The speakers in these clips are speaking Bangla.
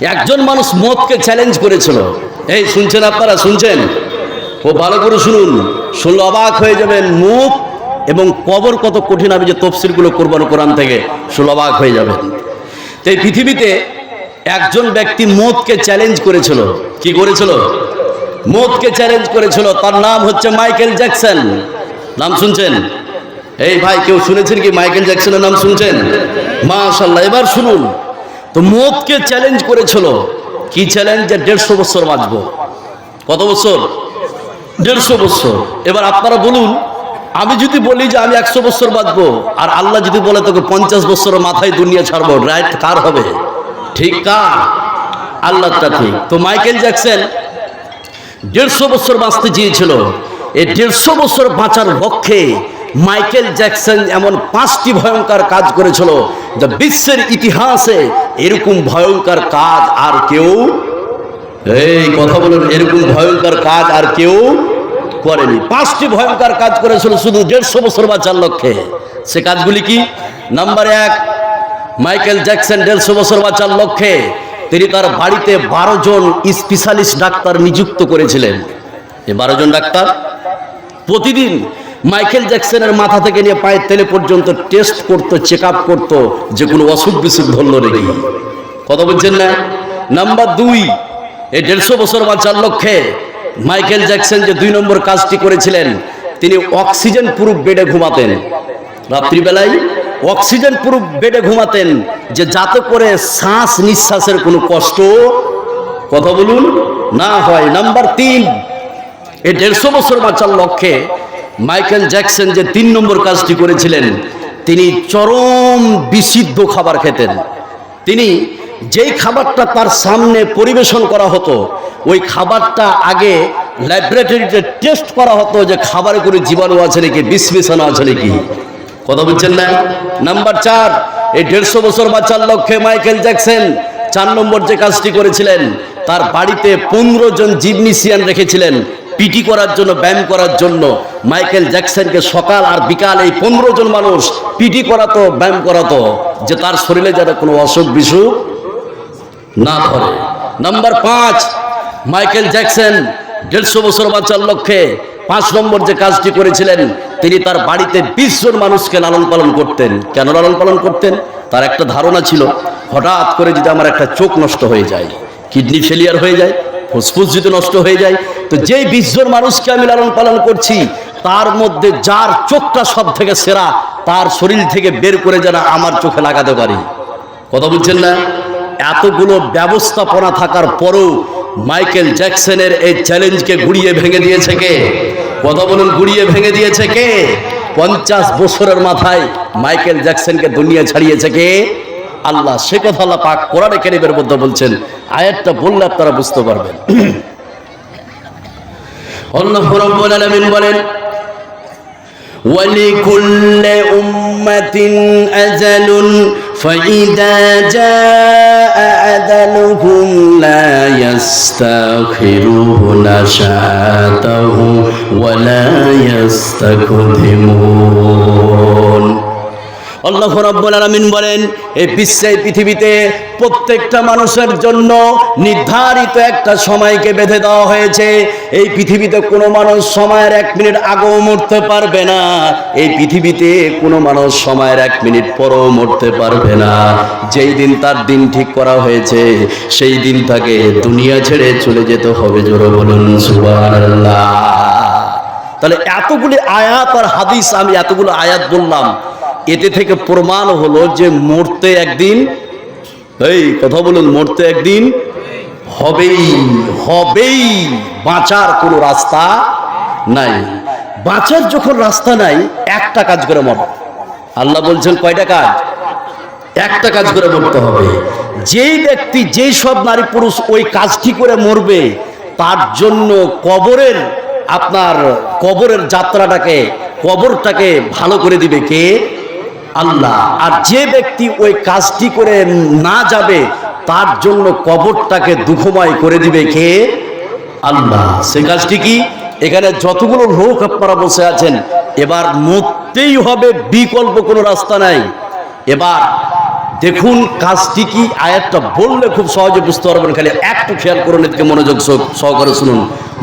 একজন মানুষ মদকে চ্যালেঞ্জ করেছিল। এই শুনছেন আপনারা? শুনছেন? ও ভালো করে শুনুন। শুনলে অবাক হয়ে যাবেন, মুখ এবং কবর কত কঠিন আমি যে তফসিলগুলো কোরবান কোরআন থেকে, শুনলে অবাক হয়ে যাবেন। তো এই পৃথিবীতে একজন ব্যক্তি মদকে চ্যালেঞ্জ করেছিল। কি করেছিল? মদকে চ্যালেঞ্জ করেছিল। তার নাম হচ্ছে মাইকেল জ্যাকসন। নাম শুনছেন? এই ভাই, কেউ শুনেছেন কি মাইকেল জ্যাকসনের নাম শুনছেন? মাশাল্লাহ এবার শুনুন। তো মদকে চ্যালেঞ্জ করেছিল। কি চ্যালেঞ্জ যে দেড়শো বছর বাঁচবো। কত বছর? দেড়শো বছর। এবার আপনারা বলুন, আমি যদি বলি যে আমি একশো বছর বাঁচবো, আর আল্লাহ যদি বলে তোকে পঞ্চাশ বছরের মাথায় দুনিয়া ছাড়বো রাইট কার হবে? ঠিক কার? আল্লাহটা ঠিক। তো মাইকেল জ্যাকসন দেড়শো বছর বাঁচতে চেয়েছিল। এই দেড়শো বছর বাঁচার লক্ষ্যে মাইকেল জ্যাকসন এমন পাঁচটি ভয়ঙ্কর কাজ করেছিল। যা বিশ্বের ইতিহাসে এরকম ভয়ঙ্কর কাজ আর কেউ, এই কথা বলুন, এরকম ভয়ঙ্কর কাজ আর কেউ করেনি। পাঁচটি ভয়ঙ্কর কাজ করেছিল শুধু দেড়শো বছর বাঁচার লক্ষ্যে। সে কাজগুলি কি? নাম্বার এক মাইকেল জ্যাকসন দেড়শো বছর বাঁচার লক্ষ্যে তিনি তার বাড়িতে বারো জন স্পেশালিস্ট ডাক্তার নিযুক্ত করেছিলেন। এই বারো জন ডাক্তার প্রতিদিন মাইকেল জ্যাকসনের মাথা থেকে নিয়ে পায়ের তেলে পর্যন্ত টেস্ট করতো চেক আপ করতো, যে কোনো অসুখ বিসুখ ধরল নাকি? কথা বলছেন না? নাম্বার দুই, এই দেড়শো বছর বাঁচার লক্ষ্যে মাইকেল জ্যাকসন যে দুই নম্বর কাজটি করেছিলেন, তিনি অক্সিজেন প্রুফ বেডে ঘুমাতেন। রাত্রিবেলায় অক্সিজেন প্রুফ বেডে ঘুমাতেন, যে যাতে করে শ্বাস নিঃশ্বাসের কোনো কষ্ট, কথা বলুন, না হয়। নাম্বার তিন, এই দেড়শো বছর বাঁচার লক্ষ্যে মাইকেল জ্যাকসন যে তিন নম্বর কাজটি করেছিলেন, তিনি চরম বিশুদ্ধ খাবার খেতেন। তিনি যেই খাবারটা তার সামনে পরিবেশন করা হতো, ওই খাবারটা আগে ল্যাবরেটরিতে টেস্ট করা হতো যে খাবারে কোনো জীবাণু আছে নাকি মিশানো আছে নাকি। কথা বলছেন না? নাম্বার চার, এই দেড়শো বছর বাঁচার লক্ষ্যে মাইকেল জ্যাকসন চার নম্বর যে কাজটি করেছিলেন, তার বাড়িতে পনেরো জন জিমনিসিয়ান রেখেছিলেন। পিটি করার জন্য, ব্যায়াম করার জন্য মাইকেল জ্যাকসনকে সকাল আর বিকাল এই পনেরো জন মানুষ পিটি করাতো, ব্যায়াম করাতো, যে তার শরীরে যাতে কোনো অসুখ বিসুখ না ধরে। নাম্বার পাঁচ, মাইকেল জ্যাকসন দেড়শো বছর বাঁচার লক্ষ্যে পাঁচ নম্বর যে কাজটি করেছিলেন, তিনি তার বাড়িতে বিশ জন মানুষকে লালন পালন করতেন। কেন লালন পালন করতেন? তার একটা ধারণা ছিল, হঠাৎ করে যদি আমার একটা চোখ নষ্ট হয়ে যায়, কিডনি ফেলিয়ার হয়ে যায়, ফুসফুস যদি নষ্ট হয়ে যায় তো যেই বিশ জন মানুষকে আমি লালন পালন করছি, তার মধ্যে যার চোখটা সব থেকে সেরা, তার শরীর থেকে বের করে যেন আমার চোখে লাগাতে পারি। কথা বুঝছেন না? এতগুলো ব্যবস্থাপনা থাকার পরও মাইকেল জ্যাকসনের এই চ্যালেঞ্জকে গুড়িয়ে ভেঙে দিয়েছে কে? কথা বলুন, গুড়িয়ে ভেঙে দিয়েছে কে? পঞ্চাশ বছরের মাথায় মাইকেল জ্যাকসনকে দুনিয়া ছাড়িয়েছে কে? আল্লাহ, সে কথা আল্লাহ পাক কোরআনে কেরিমের মধ্যে বলছেন। আয়াতটা বললে আপনারা বুঝতে পারবেন। আল্লাহ রাব্বুল আলামিন বলেন ولكل أمة أجل فإذا جاء أجلهم لا يستأخرون ساعته ولا يستقدمون আল্লাহ রাব্বুল আলামিন বলেন, এই বিশ্বে পৃথিবীতে প্রত্যেকটা মানুষের জন্য নির্ধারিত একটা সময়কে বেঁধে দেওয়া হয়েছে। এই পৃথিবীতে কোনো মানুষ সময়ের এক মিনিট আগেও মরতে পারবে না। এই পৃথিবীতে কোনো মানুষ সময়ের এক মিনিট পরও মরতে পারবে না। যেই দিন তার দিন ঠিক করা হয়েছে, সেই দিন তাকে দুনিয়া ছেড়ে চলে যেতে হবে। জোরে বলুন, সুবহানাল্লাহ। তাহলে এতগুলি আয়াত আর হাদিস আমি এতগুলো আয়াত বললাম এতে থেকে প্রমাণ হলো যে মরতে একদিন, এই কথা বলুন, মরতে একদিন হবেই হবেই বাঁচার কোনো রাস্তা নাই। বাঁচার যখন রাস্তা নাই, একটা কাজ করে মর। আল্লাহ বলছেন, কয়টা কাজ? একটা কাজ করে মরতে হবে। যেই ব্যক্তি, যেই সব নারী পুরুষ ওই কাজটি করে মরবে, তার জন্য কবরের, আপনার কবরের যাত্রাটাকে, কবরটাকে ভালো করে দিবে কে? আল্লাহ। আর যে ব্যক্তি ওই কাজটি করে না যাবে, তার জন্য কবরটাকে দুঃখময় করে দিবে কে? আল্লাহ। সে কাজটি কি? এখানে যতগুলো লোক আপনারা বসে আছেন, এবার মরতেই হবে, বিকল্প কোনো রাস্তা নাই। এবার দেখুন কাজটি কি? আয়াতটা বললে খুব সহজে বুঝতে পারবেন, খালি একটু খেয়াল করুন এদিকে মনোযোগ সহকারে শুনুন।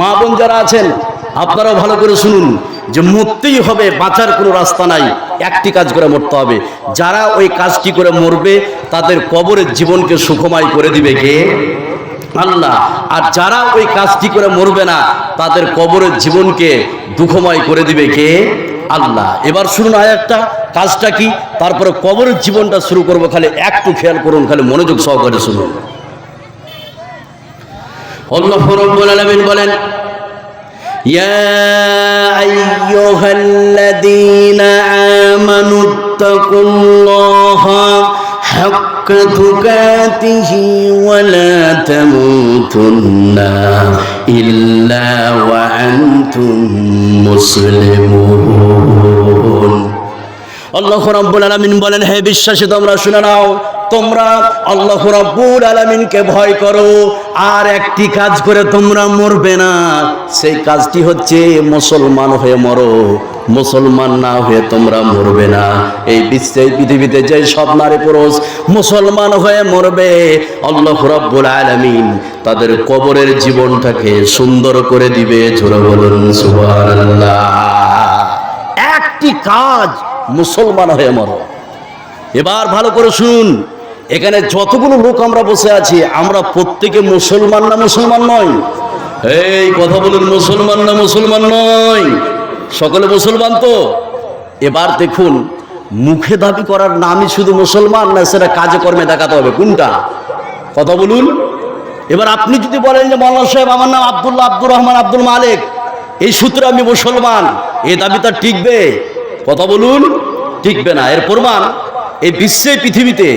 মা বোন যারা আছেন, আপনারাও ভালো করে শুনুন। যে মরতেই হবে, বাঁচার কোনো রাস্তা নাই, একটি কাজ করে মরতে হবে। যারা ওই কাজটি করে মরবে, তাদের কবরের জীবনকে সুখময় করে দিবে কে? আল্লাহ। আর যারা ওই কাজটি করে মরবে না, তাদের কবরের জীবনকে দুঃখময় করে দিবে কে? আল্লাহ। এবার শুনুন আয়াতটা। কাজটা কি? তারপরে কবরের জীবনটা শুরু করব, খালি একটু খেয়াল করুন, খালি মনোযোগ সহকারে শুনুন। রব্বুল আলামিন বলেন يا أيها الذين آمنوا اتقوا الله حق تقاته ولا تموتن إلا وأنتم مسلمون আল্লাহ রাব্বুল আলামিন বলেন হে বিশ্বাসী তোমরা শুনে নাও তোমরা আল্লাহ রাব্বুল আলামিনকে ভয় করো, আর একটি কাজ করে তোমরা মরবে না। সেই কাজটি হচ্ছে মুসলমান হয়ে মরো, মুসলমান না হয়ে তোমরা মরবে না। এই বিশ্বে পৃথিবীতে যে সব নারী পুরুষ মুসলমান হয়ে মরবে, আল্লাহ রাব্বুল আলামিন তাদের কবরের জীবনটাকে সুন্দর করে দিবে, জোরে বলুন সুবহানাল্লাহ। একটি কাজ, মুসলমান হয়ে মরো। এবার ভালো করে শুনুন। এখানে যতগুলো লোক আমরা বসে আছি, আমরা প্রত্যেকে মুসলমান না মুসলমান নয় এই কথা বলুন, মুসলমান না মুসলমান নয় সকলে মুসলমান তো? এবার দেখুন, মুখে দাবি করার নামই শুধু মুসলমান না, সেটা কাজে কর্মে দেখাতে হবে। কোনটা? কথা বলুন। এবার আপনি যদি বলেন যে, মৌলানা সাহেব, আমার নাম আব্দুল্লাহ আব্দুর রহমান আব্দুল মালিক, এই সূত্রে আমি মুসলমান এই দাবি তার টিকবে? কথা বলুন, টিকবে না। এর প্রমাণ, এই বিশ্বে পৃথিবীতে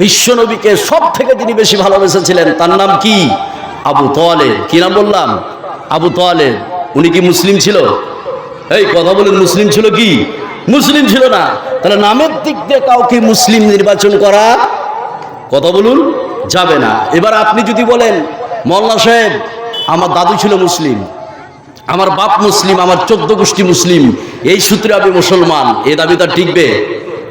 বিশ্বনবীকে সব থেকে তিনি বেশি ভালোবেসেছিলেন, তার নাম কি? আবু তোয়ালে কি নাম বললাম? আবু তোয়ালে উনি কি মুসলিম ছিল? এই, কথা বলুন, মুসলিম ছিল কি? মুসলিম ছিল না। তাহলে নামের দিক দিয়ে কাউকে মুসলিম নির্বাচন করা, কথা বলুন, যাবে না। এবার আপনি যদি বলেন মোল্লা সাহেব, আমার দাদু ছিল মুসলিম, আমার বাপ মুসলিম, আমার চোদ্দ গোষ্ঠী মুসলিম, এই সূত্রে আমি মুসলমান, এ দাবি তার টিকবে?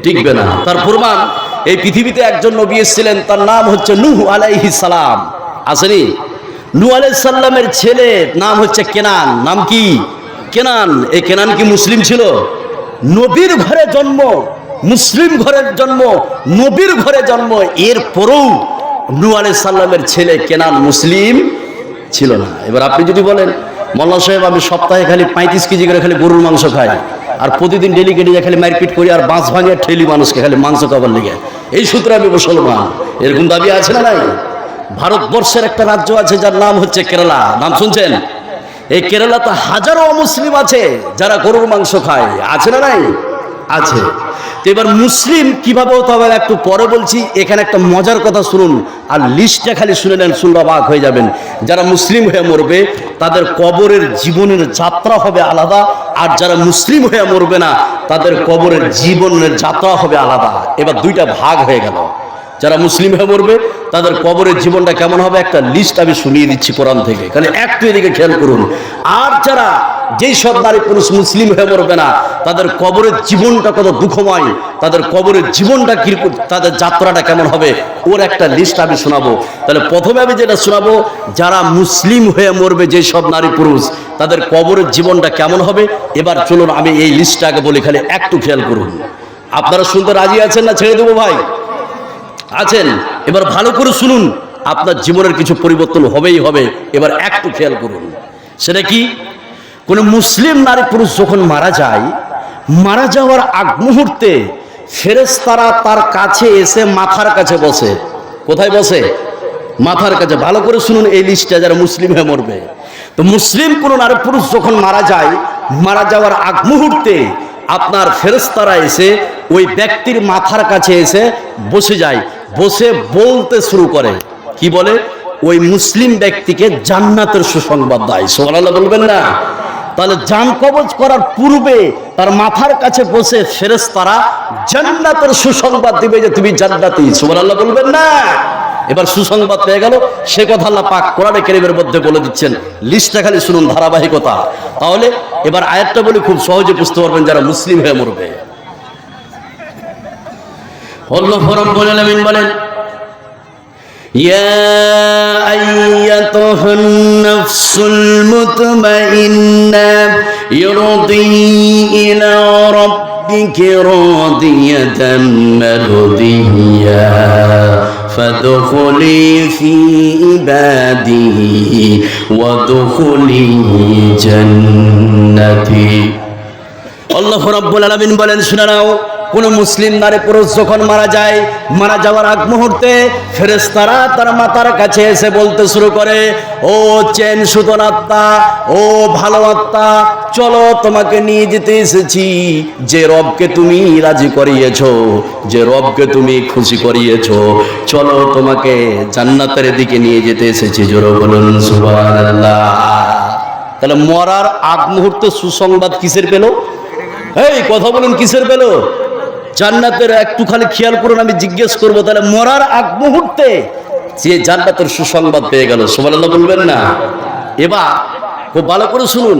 টিকবে না। তার প্রমাণ এই পৃথিবীতে একজন নবী এসেছিলেন, তার নাম হচ্ছে নূহ আলাইহি সালাম। আসেনি? নূহ আলাইহিস সালামের ছেলে, নাম হচ্ছে কেনান। নাম কি? কেনান। এই কেনান কি মুসলিম ছিল? নবীর ঘরে জন্ম, মুসলিম ঘরের জন্ম, নবীর ঘরে জন্ম। এর পরেও নূহ আলাইহিস সালামের ছেলে কেনান মুসলিম ছিল না। এবার আপনি যদি বলেন মোল্লা সাহেব, আমি সপ্তাহে খালি পঁয়ত্রিশ কেজি করে খালি গরুর মাংস খাই। আর প্রতিদিন ডেলি কেটে খালি মারপিট করি আর বাঁশ ভাঙে ঠেলি মানুষকে খালি মাংস খাবার লেগে এই সূত্রে আমি মুসলমান। এরকম দাবি আছে না নাই? ভারতবর্ষের একটা রাজ্য আছে যার নাম হচ্ছে কেরালা। নাম শুনছেন? এই কেরালাতে হাজারো মুসলিম আছে যারা গরুর মাংস খায়। আছে না নাই? আছে। তো এবার মুসলিম কীভাবে হতে হবে একটু পরে বলছি, এখানে একটা মজার কথা শুনুন, আর লিস্টটা খালি শুনে নেন শুনলে অবাক হয়ে যাবেন। যারা মুসলিম হয়ে মরবে, তাদের কবরের জীবনের যাত্রা হবে আলাদা, আর যারা মুসলিম হয়ে মরবে না, তাদের কবরের জীবনের যাত্রা হবে আলাদা। এবার দুইটা ভাগ হয়ে গেল। যারা মুসলিম হয়ে মরবে, তাদের কবরের জীবনটা কেমন হবে? একটা লিস্ট আমি শুনিয়ে দিচ্ছি কোরআন থেকে। খালি একটু এদিকে খেয়াল করুন। আর যারা যেই সব নারী পুরুষ মুসলিম হয়ে মরবে না, তাদের কবরের জীবনটা কত দুঃখময়, তাদের কবরের জীবনটা কি তাদের যাত্রাটা কেমন হবে, ওর একটা লিস্ট আমি শোনাবো। তাহলে প্রথমে আমি যেটা শোনাবো, যারা মুসলিম হয়ে মরবে যেই সব নারী পুরুষ, তাদের কবরের জীবনটা কেমন হবে? এবার চলুন আমি এই লিস্টটাকে বলি, খালি একটু খেয়াল করুন। আপনারা শুনতে রাজি আছেন না ছেড়ে দেবো ভাই? আছেন? এবার ভালো করে শুনুন, আপনার জীবনের কিছু পরিবর্তন হবেই হবে, এবার একটু খেয়াল করুন। সেটা কি? কোনো মুসলিম নারী পুরুষ যখন মারা যায়, মারা যাওয়ার আগ মুহূর্তে ফেরেশতারা তার কাছে এসে মাথার কাছে বসে। কোথায় বসে? মাথার কাছে। ভালো করে শুনুন এই লিস্টটা যারা মুসলিম হয়ে মরবে। তো মুসলিম কোনো নারী পুরুষ যখন মারা যায়, মারা যাওয়ার আগ মুহূর্তে আপনার ফেরেশতারা এসে ওই ব্যক্তির মাথার কাছে এসে বসে যায়, বসে বলতে শুরু করে। কি বলে? ওই মুসলিম ব্যক্তিকে জান্নাতের সুসংবাদ দেয়। সোমাল্লাহ বলবেন না? তাহলে জান কবজ করার পূর্বে তার মাথার কাছে বসে ফেরেস তারা জান্নাতের সুসংবাদ দিবে যে তুমি জান্নাতি। সুবহানাল্লাহ বলবেন না। এবার সুসংবাদ পেয়ে গেল। সে কথা আল্লাহ পাক কোরআনে কেরিমের মধ্যে বলে দিচ্ছেন। লিস্টটা খালি শুনুন ধারাবাহিকতা। তাহলে এবার আয়াতটা বলে খুব সহজে বুঝতে পারবেন যারা মুসলিম হয়ে মরবে। রাব্বুল আলামিন বলেন يا أيتها النفس المطمئنة يرضي إلى ربك راضية مرضية فادخلي في عبادي وادخلي جنتي الله رب العالمين بلن شنراو কোন মুসলিম নারী পুরুষ যখন মারা যায়, মারা যাওয়ার আগ মুহূর্তে ফেরেশতারা তার মাতার কাছে এসে বলতে শুরু করে, ও চেন সুতন আত্মা, ও ভালো আত্মা, চলো তোমাকে নিয়ে যেতে এসেছি। যে রবকে তুমি রাজি করিয়েছ, যে রবকে তুমি খুশি করিয়েছ, চলো তোমাকে জান্নাতের দিকে নিয়ে যেতে এসেছি। জোরো বলুন তাহলে মরার আগ মুহূর্তে সুসংবাদ কিসের পেল? এই, কথা বলুন, কিসের পেল? জান্নাতের একটু খালি খেয়াল করুন, আমি জিজ্ঞেস করব, তাহলে মরার আগ মুহূর্তে যে জান্নাতের সুসংবাদ পেয়ে গেল সোমাল্লাহ বলবেন না? এবার খুব ভালো করে শুনুন,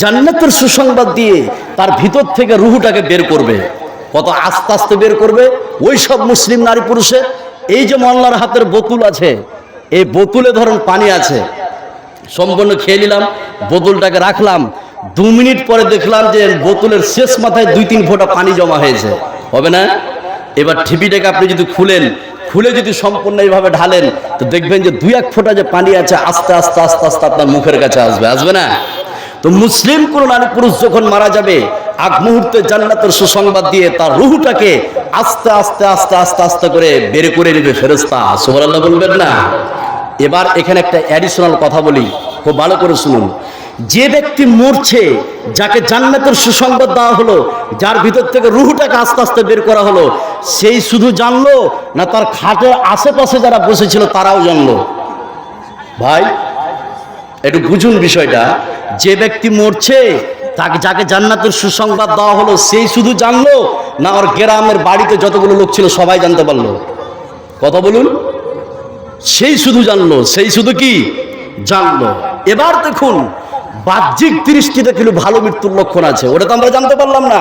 জান্নাতের সুসংবাদ দিয়ে তার ভিতর থেকে রুহুটাকে বের করবে, কত আস্তে আস্তে বের করবে, ওই সব মুসলিম নারী পুরুষে, এই যে মল্লার হাতের বোতল আছে, এই বোতলে ধরুন পানি আছে, সম্পূর্ণ খেয়ে নিলাম, বোতলটাকে রাখলাম, দু মিনিট পরে দেখলাম যে বোতলের শেষ মাথায় দুই তিন ফোঁটা পানি জমা হয়েছে। হবে না? এবার ঠিপিটাকে আপনি যদি খুলেন, খুলে যদি সম্পূর্ণ এইভাবে ঢালেন, তো দেখবেন যে দুই এক ফোঁটা যে পানি আছে, আস্তে আস্তে আস্তে আস্তে আপনার মুখের কাছে আসবে আসবে না? তো মুসলিম কোনো নারী পুরুষ যখন মারা যাবে, আগ মুহূর্তে জান্নাতের সুসংবাদ দিয়ে তার রুহুটাকে আস্তে আস্তে আস্তে আস্তে আস্তে করে বের করে নেবে ফেরস্তা সুবহানাল্লাহ বলবেন না? এবার এখানে একটা অ্যাডিশনাল কথা বলি, খুব ভালো করে শুনুন। যে ব্যক্তি মরছে, যাকে জান্নাতের সুসংবাদ দেওয়া হলো, যার ভিতর থেকে রুহটাকে আস্তে আস্তে বের করা হলো, সেই শুধু জানলো না তার খাটের আশেপাশে যারা বসেছিল তারাও জানলো। ভাই, একটু বুঝুন বিষয়টা। যে ব্যক্তি মরছে, তাকে যাকে জান্নাতের সুসংবাদ দেওয়া হলো, সেই শুধু জানলো না ওর গ্রামের বাড়িতে যতগুলো লোক ছিল সবাই জানতে পারল। কথা বলুন। সেই শুধু জানলো, সেই শুধু কি? জানলো। এবার দেখুন বাহ্যিক দৃষ্টিতে কিন্তু ভালো মৃত্যুর লক্ষণ আছে ওটা তো আমরা জানতে পারলাম না।